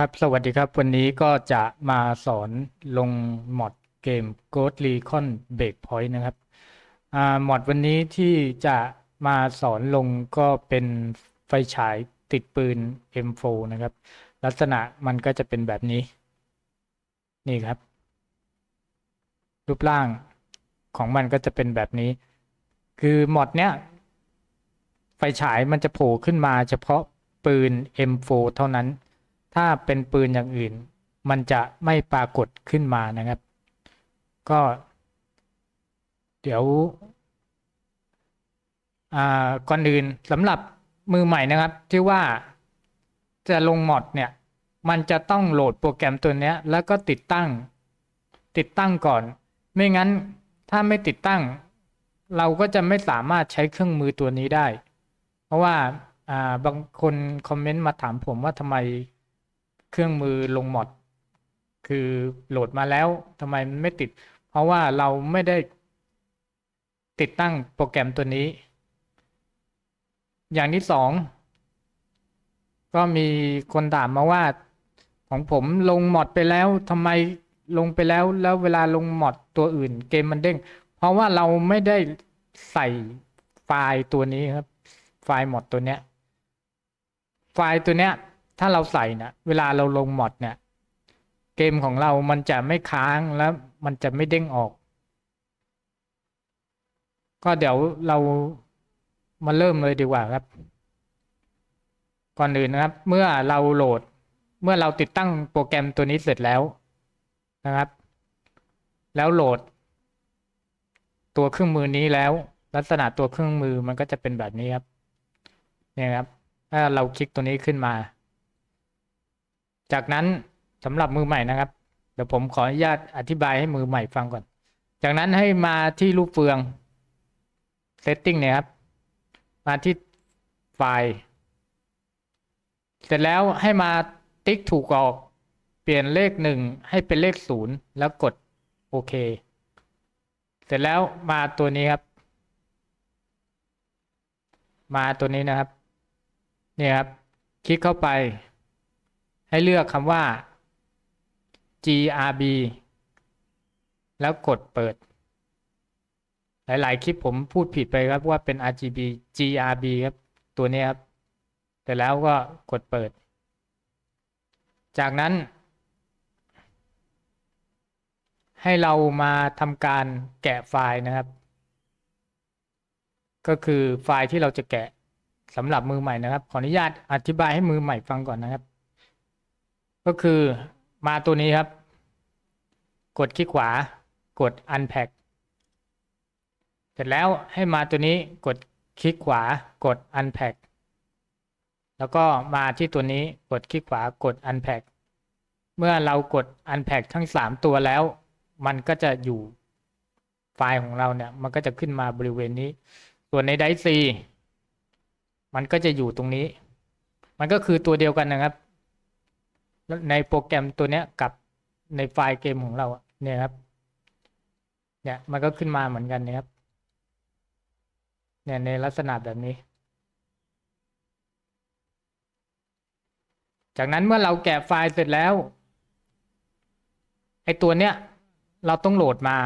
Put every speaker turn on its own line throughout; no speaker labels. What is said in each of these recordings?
ครับ สวัสดีครับ วันนี้ก็จะมาสอนลงมอดเกม Ghost Recon Breakpoint นะครับอ่ามอดวันนี้ที่จะมาสอนลงก็เป็นไฟฉายติดปืน M4 นะครับ ลักษณะมันก็จะเป็นแบบนี้ นี่ครับ รูปร่างของมันก็จะเป็นแบบนี้ คือมอดเนี้ย ไฟฉายมันจะโผล่ขึ้นมาเฉพาะปืน M4 เท่านั้น ถ้าเป็นปืนอย่างอื่น มันจะไม่ปรากฏขึ้นมานะครับ ก็ เดี๋ยวก่อนอื่นสำหรับมือใหม่นะครับ ที่ว่าจะลงมอดเนี่ย มันจะต้องโหลดโปรแกรมตัวนี้แล้วก็ติดตั้ง ติดตั้งก่อน ไม่งั้นถ้าไม่ติดตั้ง เราก็จะไม่สามารถใช้เครื่องมือตัวนี้ได้ เพราะว่าอ่าบางคนคอมเมนต์มาถามผมว่าทำไม เครื่องมือลงมอดคือโหลดมาแล้วทำไมมันไม่ติด เพราะว่าเราไม่ได้ติดตั้งโปรแกรมตัวนี้ อย่างที่สองก็มีคนถามมาว่าของผมลงมอดไปแล้วทำไมลงไปแล้วแล้วเวลาลงมอดตัวอื่นเกมมันเด้ง เพราะว่าเราไม่ได้ใส่ไฟล์ตัวนี้ครับ ไฟล์มอดตัวเนี้ย ไฟล์ตัวเนี้ย ถ้าเราใส่นะเวลาเราลงมอดเนี่ย เกมของเรามันจะไม่ค้างแล้วมันจะไม่เด้งออก ก็เดี๋ยวเรามาเริ่มเลยดีกว่าครับ ก่อนอื่นนะครับ เมื่อเราโหลด เมื่อเราติดตั้งโปรแกรมตัวนี้เสร็จแล้วนะครับ แล้วโหลด ตัวเครื่องมือนี้แล้ว ลักษณะตัวเครื่องมือมันก็จะเป็นแบบนี้ครับเนี่ยครับ ถ้าเราคลิกตัวนี้ขึ้นมา จากนั้นสำหรับมือใหม่นะครับ เดี๋ยวผมขออนุญาตอธิบายให้มือใหม่ฟังก่อน จากนั้นให้มาที่รูปเฟือง setting เนี่ยครับ มาที่ไฟล์เสร็จแล้วให้มาติ๊กถูกออก เปลี่ยนเลขหนึ่งให้เป็นเลขศูนย์แล้วกดโอเค เสร็จแล้วมาตัวนี้ครับ มาตัวนี้นะครับ เนี่ยครับ คลิกเข้าไป ให้เลือกคำว่า grb แล้วกดเปิด หลาย ๆ คลิปผมพูดผิดไปครับว่าเป็น rgb grb ครับ ตัวนี้ครับ แต่แล้วก็กดเปิด จากนั้น ให้เรามาทำการแกะไฟล์นะครับ ก็คือไฟล์ที่เราจะแกะสำหรับมือใหม่นะครับ ขออนุญาตอธิบายให้มือใหม่ฟังก่อนนะครับ ก็คือมาตัวนี้ครับ กดคลิกขวากด unpack เสร็จแล้วให้มาตัวนี้กดคลิกขวากด unpack แล้วก็มาที่ตัวนี้กดคลิกขวากด unpack เมื่อเรากด unpack ทั้ง 3 ตัวแล้ว มันก็จะอยู่ไฟล์ของเราเนี่ย มันก็จะขึ้นมาบริเวณนี้ ส่วนในไดซีมันก็จะอยู่ตรงนี้ มันก็คือตัวเดียวกันนะครับ ในโปรแกรมตัวเนี้ยกับในไฟล์เกมของเราเนี่ยครับ เนี่ยมันก็ขึ้นมาเหมือนกันนี่ยครับ เนี่ยในลักษณะแบบนี้ จากนั้นเมื่อเราแกะไฟล์เสร็จแล้วไอตัวเนี้ยเราต้องโหลดมา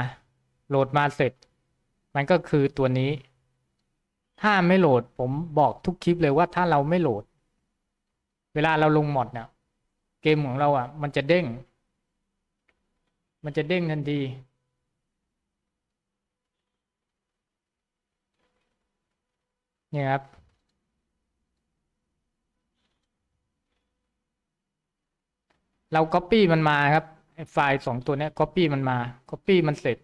โหลดมาเสร็จ มันก็คือตัวนี้ ถ้าไม่โหลดผมบอกทุกคลิปเลยว่าถ้าเราไม่โหลด เวลาเราลงหมดเนี่ย เกมของเราอะ มันจะเด้ง มันจะเด้งทันที เนี่ยครับ เรา Copy มันมาครับไฟล์สองตัวเนี้ย Copy มันมา Copy มันเสร็จ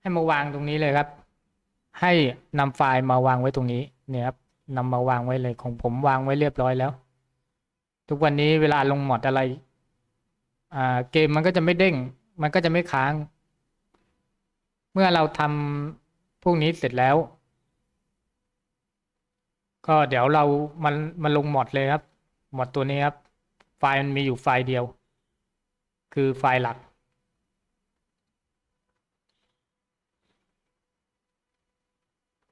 ให้มาวางตรงนี้เลยครับ ให้นำไฟล์มาวางไว้ตรงนี้ เนี่ยครับนำมาวางไว้เลยของผมวางไว้เรียบร้อยแล้ว ทุกวันนี้เวลาลงมอดอะไร อ่า เกมมันก็จะไม่เด้ง มันก็จะไม่ค้าง เมื่อเราทำพวกนี้เสร็จแล้ว ก็เดี๋ยวเรามันมาลงมอดเลยครับมอดตัวนี้ครับ ไฟล์มันมีอยู่ไฟล์เดียว คือไฟล์หลัก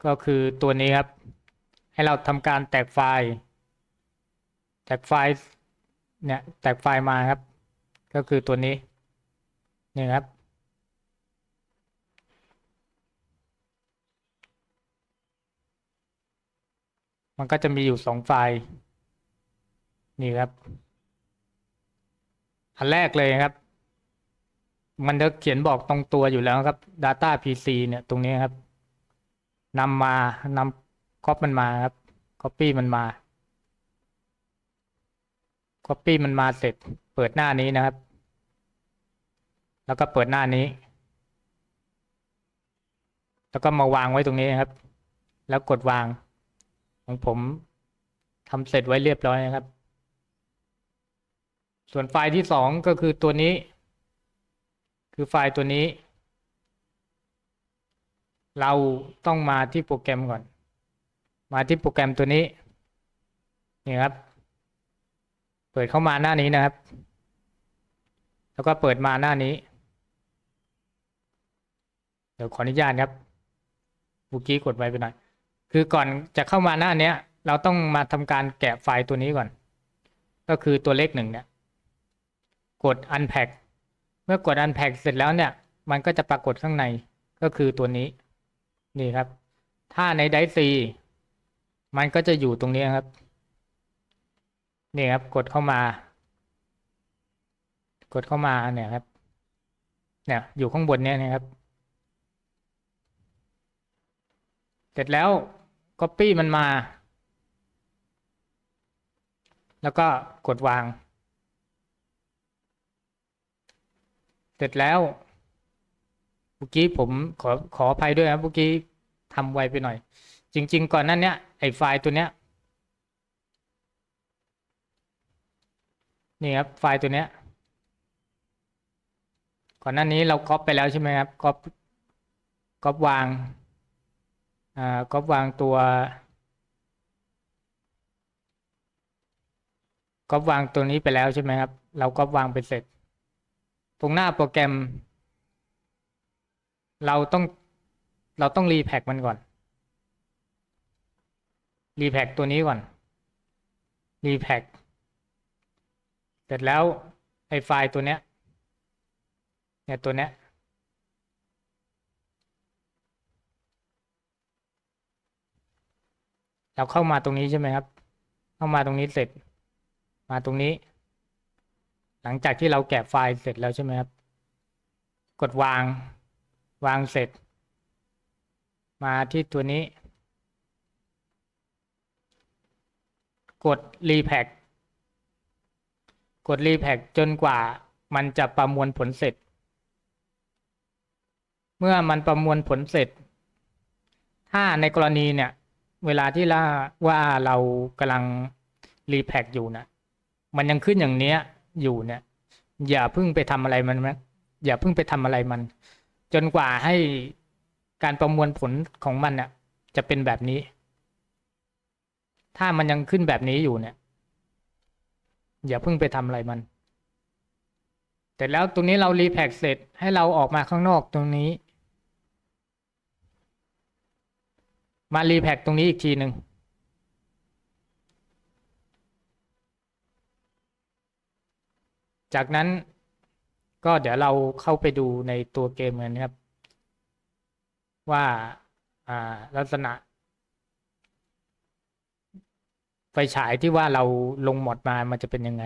ก็คือตัวนี้ครับ ให้เราทำการแตกไฟล์ แตกไฟล์เนี่ยแตกไฟล์มาครับ ก็คือตัวนี้นี่ครับ มันก็จะมีอยู่สองไฟล์นี่ครับ อันแรกเลยครับ มันจะเขียนบอกตรงตัวอยู่แล้วครับ Data PC เนี่ยตรงนี้ครับนำมานำ c อปมันมาครับ Copy มันมา Copy มันมาเสร็จ เปิดหน้านี้นะครับ แล้วก็เปิดหน้านี้ แล้วก็มาวางไว้ตรงนี้นะครับ แล้วกดวาง ของผมทำเสร็จไว้เรียบร้อยนะครับ ส่วนไฟล์ที่สองก็คือตัวนี้ คือไฟล์ตัวนี้ เราต้องมาที่โปรแกรมก่อน มาที่โปรแกรมตัวนี้นี่ครับ เปิดเข้ามาหน้านี้นะครับ แล้วก็เปิดมาหน้านี้ เดี๋ยวขออนุญาตครับเมื่อกี้กดไว้ไปหน่อย คือก่อนจะเข้ามาหน้าเนี้ย เราต้องมาทำการแกะไฟล์ตัวนี้ก่อน ก็คือตัวเลขหนึ่งเนี่ย กด unpack เมื่อกด unpack เสร็จแล้วเนี่ย มันก็จะปรากฏข้างในก็คือตัวนี้ นี่ครับ ถ้าในไดซีมันก็จะอยู่ตรงนี้ครับ นี่ครับ กดเข้ามา กดเข้ามาเนี่ยครับ เนี่ย อยู่ข้างบนเนี่ยนะครับ เสร็จแล้ว Copy มันมา แล้วก็กดวาง เสร็จแล้วเมื่อกี้ผมขอขออภัยด้วยครับเมื่อกี้ทำไวไปหน่อย จริง ๆ ก่อนนั้นเนี้ยไอ้ไฟล์ตัวเนี้ย นี่ครับไฟล์ตัวเนี้ย ก่อนหน้านี้เราก๊อปไปแล้วใช่ไหมครับก๊อปก๊อปวางอ่าก๊อปวางตัวก๊อปวางตัวนี้ไปแล้วใช่ไหมครับ เราก๊อปวางไปเสร็จ ตรงหน้าโปรแกรม เราต้องเราต้องรีแพ็กมันก่อนรีแพ็กตัวนี้ก่อนรีแพ็ก เสร็จแล้วไอ้ไฟล์ตัวเนี้ยเนี่ยตัวเนี้ยเราเข้ามาตรงนี้ใช่ไหมครับ เข้ามาตรงนี้เสร็จ มาตรงนี้ หลังจากที่เราแกะไฟล์เสร็จแล้วใช่ไหมครับ กดวาง วางเสร็จ มาที่ตัวนี้ กด repack กด repack จนกว่ามันจะประมวลผลเสร็จ เมื่อมันประมวลผลเสร็จ ถ้าในกรณีเนี่ย เวลาที่ล่าว่าเรากำลังรีแพ็กอยู่นะมันยังขึ้นอย่างเนี้ยอยู่เนี่ย อย่าเพิ่งไปทำอะไรมันนะอย่าเพิ่งไปทำอะไรมัน จนกว่าให้การประมวลผลของมันเนี่ยจะเป็นแบบนี้ ถ้ามันยังขึ้นแบบนี้อยู่เนี่ย อย่าเพิ่งไปทำอะไรมันแต่แล้วตรงนี้เรารีแพ็กเสร็จให้เราออกมาข้างนอกตรงนี้ มารีแพ็กตรงนี้อีกทีหนึ่งจากนั้นก็เดี๋ยวเราเข้าไปดูในตัวเกมกันนะครับ ว่าลักษณะ ไฟฉายที่ว่าเราลงหมดมามันจะเป็นยังไง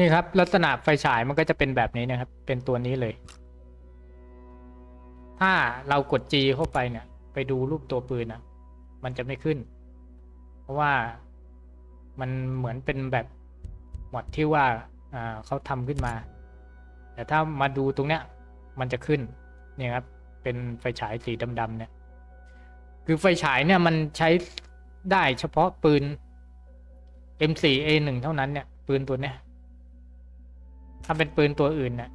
นี่ครับ ลักษณะไฟฉายมันก็จะเป็นแบบนี้นะครับ เป็นตัวนี้เลย ถ้าเรากด G เข้าไปเนี่ย ไปดูรูปตัวปืนอะมันจะไม่ขึ้น เพราะว่ามันเหมือนเป็นแบบหมดที่ว่าอ่าเขาทำขึ้นมา แต่ถ้ามาดูตรงเนี้ย มันจะขึ้นเนี่ยครับ เป็นไฟฉายสีดำๆเนี่ย คือไฟฉายเนี่ยมันใช้ได้เฉพาะปืน M4A1 เท่านั้นเนี่ย ปืนตัวเนี้ย ถ้าเป็นปืนตัวอื่นเนี่ย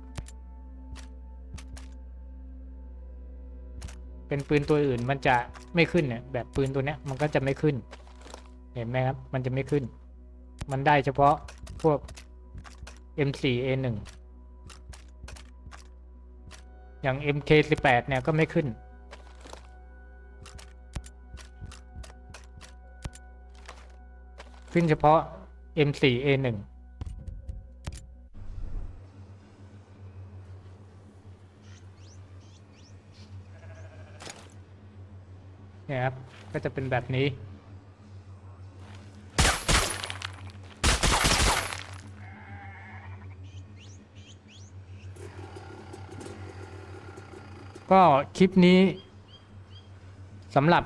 เป็นปืนตัวอื่นมันจะไม่ขึ้นเนี่ยแบบปืนตัวเนี้ยมันก็จะไม่ขึ้น เห็นไหมครับ มันจะไม่ขึ้น มันได้เฉพาะพวก M4A1 อย่าง MK18 เนี่ยก็ไม่ขึ้น ขึ้นเฉพาะ M4A1 เนี่ยครับ ก็จะเป็นแบบนี้ก็คลิปนี้สำหรับ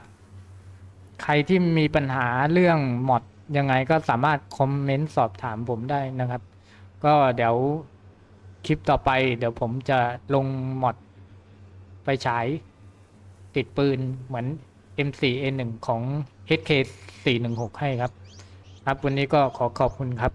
ใครที่มีปัญหาเรื่องมอดยังไงก็สามารถคอมเมนต์สอบถามผมได้นะครับ ก็เดี๋ยวคลิปต่อไปเดี๋ยวผมจะลงมอดไฟฉายติดปืนเหมือน M4A1 ของ HK416 ให้ครับ ครับวันนี้ก็ขอขอบคุณครับ